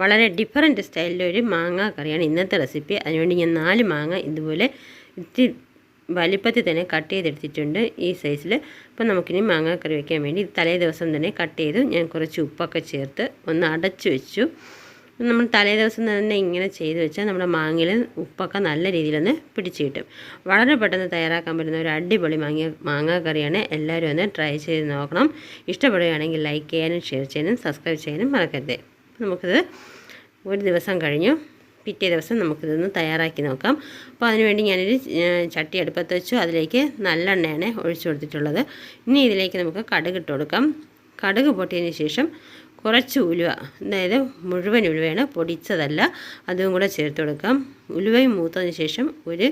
വളരെ ഡിഫറന്റ് സ്റ്റൈലിലൊരു മാങ്ങ കറിയാണ് ഇന്നത്തെ റെസിപ്പി അതിനുവേണ്ടി ഞാൻ നാല് മാങ്ങ ഇതുപോലെ ഇത്തിരി വലിപ്പത്തിൽ തന്നെ കട്ട് ചെയ്തെടുത്തിട്ടുണ്ട് ഈ സൈസിൽ അപ്പോൾ നമുക്കിനി മാങ്ങ കറി വയ്ക്കാൻ വേണ്ടി തലേ ദിവസം തന്നെ കട്ട് ചെയ്തു. ഞാൻ കുറച്ച് ഉപ്പൊക്കെ ചേർത്ത് ഒന്ന് അടച്ചു വെച്ചു. നമ്മൾ തലേ ദിവസം തന്നെ ഇങ്ങനെ ചെയ്ത് വെച്ചാൽ നമ്മുടെ മാങ്ങയിൽ ഉപ്പൊക്കെ നല്ല രീതിയിലൊന്ന് പിടിച്ച് കിട്ടും. വളരെ പെട്ടെന്ന് തയ്യാറാക്കാൻ പറ്റുന്ന ഒരു അടിപൊളി മാങ്ങ മാങ്ങ കറിയാണ്. എല്ലാവരും ഒന്ന് ട്രൈ ചെയ്ത് നോക്കണം. ഇഷ്ടപ്പെടുകയാണെങ്കിൽ ലൈക്ക് ചെയ്യാനും ഷെയർ ചെയ്യാനും സബ്സ്ക്രൈബ് ചെയ്യാനും മറക്കരുത്. നമുക്കിത് ഒരു ദിവസം കഴിഞ്ഞു. പിറ്റേ ദിവസം നമുക്കിതൊന്ന് തയ്യാറാക്കി നോക്കാം. അപ്പോൾ അതിനുവേണ്ടി ഞാനൊരു ചട്ടി അടുപ്പത്ത് വെച്ചു. അതിലേക്ക് നല്ലെണ്ണയാണ് ഒഴിച്ചു കൊടുത്തിട്ടുള്ളത്. ഇനി ഇതിലേക്ക് നമുക്ക് കടുക് ഇട്ട് കൊടുക്കാം. കടുക് പൊട്ടിയതിന് ശേഷം കുറച്ച് ഉലുവ അതായത് മുഴുവൻ ഉലുവയാണ് പൊടിച്ചതല്ല അതും കൂടെ ചേർത്ത് കൊടുക്കാം. ഉലുവയും മൂത്തതിന് ശേഷം ഒരു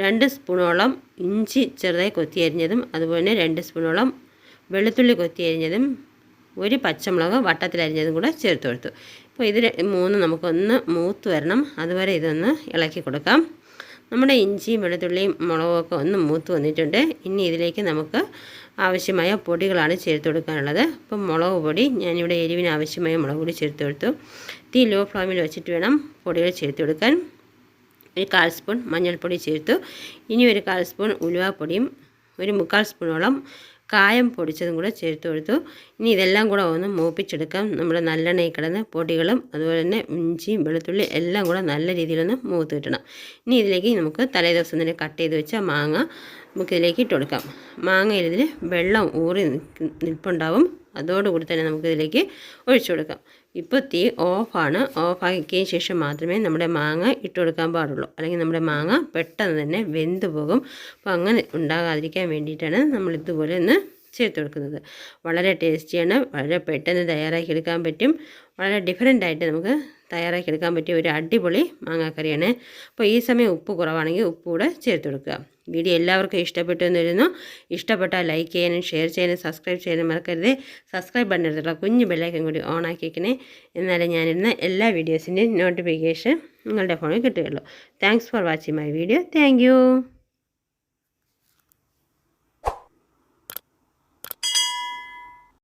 രണ്ട് സ്പൂണോളം ഇഞ്ചി ചെറുതായി കൊത്തിയരിഞ്ഞതും അതുപോലെ രണ്ട് സ്പൂണോളം വെളുത്തുള്ളി കൊത്തി അരിഞ്ഞതും ഒരു പച്ചമുളക് വട്ടത്തിലരിഞ്ഞതും കൂടെ ചേർത്ത് കൊടുത്തു. അപ്പോൾ ഇത് മൂന്ന് നമുക്കൊന്ന് മൂത്ത് വരണം. അതുവരെ ഇതൊന്ന് ഇളക്കി കൊടുക്കാം. നമ്മുടെ ഇഞ്ചിയും വെളുത്തുള്ളിയും മുളകൊക്കെ ഒന്ന് മൂത്ത് വന്നിട്ടുണ്ട്. ഇനി ഇതിലേക്ക് നമുക്ക് ആവശ്യമായ പൊടികളാണ് ചേർത്ത് കൊടുക്കാനുള്ളത്. അപ്പം മുളക് പൊടി ഞാനിവിടെ എരിവിന് ആവശ്യമായ മുളക് പൊടി ചേർത്ത് കൊടുത്തു. തീ ലോ ഫ്ലാമിൽ വെച്ചിട്ട് വേണം പൊടികൾ ചേർത്ത് കൊടുക്കാൻ. ഒരു കാൽ സ്പൂൺ മഞ്ഞൾപ്പൊടി ചേർത്തു. ഇനി ഒരു കാൽ സ്പൂൺ ഉലുവാപ്പൊടിയും ഒരു മുക്കാൽ സ്പൂണോളം കായം പൊടിച്ചതും കൂടെ ചേർത്ത് കൊടുത്തു. ഇനി ഇതെല്ലാം കൂടെ ഒന്ന് മൂപ്പിച്ചെടുക്കാം. നമ്മുടെ നല്ലെണ്ണയിൽ കിടന്ന് പൊടികളും അതുപോലെ തന്നെ ഇഞ്ചിയും വെളുത്തുള്ളി എല്ലാം കൂടെ നല്ല രീതിയിലൊന്ന് മൂത്ത് കിട്ടണം. ഇനി ഇതിലേക്ക് നമുക്ക് തലേ ദിവസം തന്നെ കട്ട് ചെയ്ത് വെച്ച മാങ്ങ നമുക്കിതിലേക്ക് ഇട്ട് കൊടുക്കാം. മാങ്ങയിൽ ഇതിൽ വെള്ളം ഊറി നിൽപ്പുണ്ടാവും. അതോടുകൂടി തന്നെ നമുക്കിതിലേക്ക് ഒഴിച്ചു കൊടുക്കാം. ഇപ്പോൾ തീ ഓഫാണ്. ഓഫാക്കിയതിന് ശേഷം മാത്രമേ നമ്മുടെ മാങ്ങ ഇട്ട് കൊടുക്കാൻ പാടുള്ളൂ. അല്ലെങ്കിൽ നമ്മുടെ മാങ്ങ പെട്ടെന്ന് തന്നെ വെന്ത് പോകും. അപ്പോൾ അങ്ങനെ ഉണ്ടാകാതിരിക്കാൻ വേണ്ടിയിട്ടാണ് നമ്മൾ ഇതുപോലെ ഒന്ന് ചേർത്ത് കൊടുക്കുന്നത്. വളരെ ടേസ്റ്റിയാണ്. വളരെ പെട്ടെന്ന് തയ്യാറാക്കി എടുക്കാൻ പറ്റും. വളരെ ഡിഫറെന്റ് ആയിട്ട് നമുക്ക് തയ്യാറാക്കി എടുക്കാൻ പറ്റിയ ഒരു അടിപൊളി മാങ്ങാക്കറിയാണ്. അപ്പോൾ ഈ സമയം ഉപ്പ് കുറവാണെങ്കിൽ ഉപ്പ് കൂടെ ചേർത്ത് കൊടുക്കുക. വീഡിയോ എല്ലാവർക്കും ഇഷ്ടപ്പെട്ടു എന്ന് വരുന്നു ഇഷ്ടപ്പെട്ടാൽ ലൈക്ക് ചെയ്യാനും ഷെയർ ചെയ്യാനും സബ്സ്ക്രൈബ് ചെയ്യാനും മറക്കരുത്. സബ്സ്ക്രൈബ് ബട്ടൺ എടുത്തിട്ടുള്ള കുഞ്ഞു ബെല്ലൈക്കൻ കൂടി ഓൺ ആക്കിക്കണേ എന്നാലേ ഞാനിരുന്ന എല്ലാ വീഡിയോസിന്റെയും നോട്ടിഫിക്കേഷൻ നിങ്ങളുടെ ഫോണിൽ കിട്ടുകയുള്ളൂ. Thanks for watching my video thank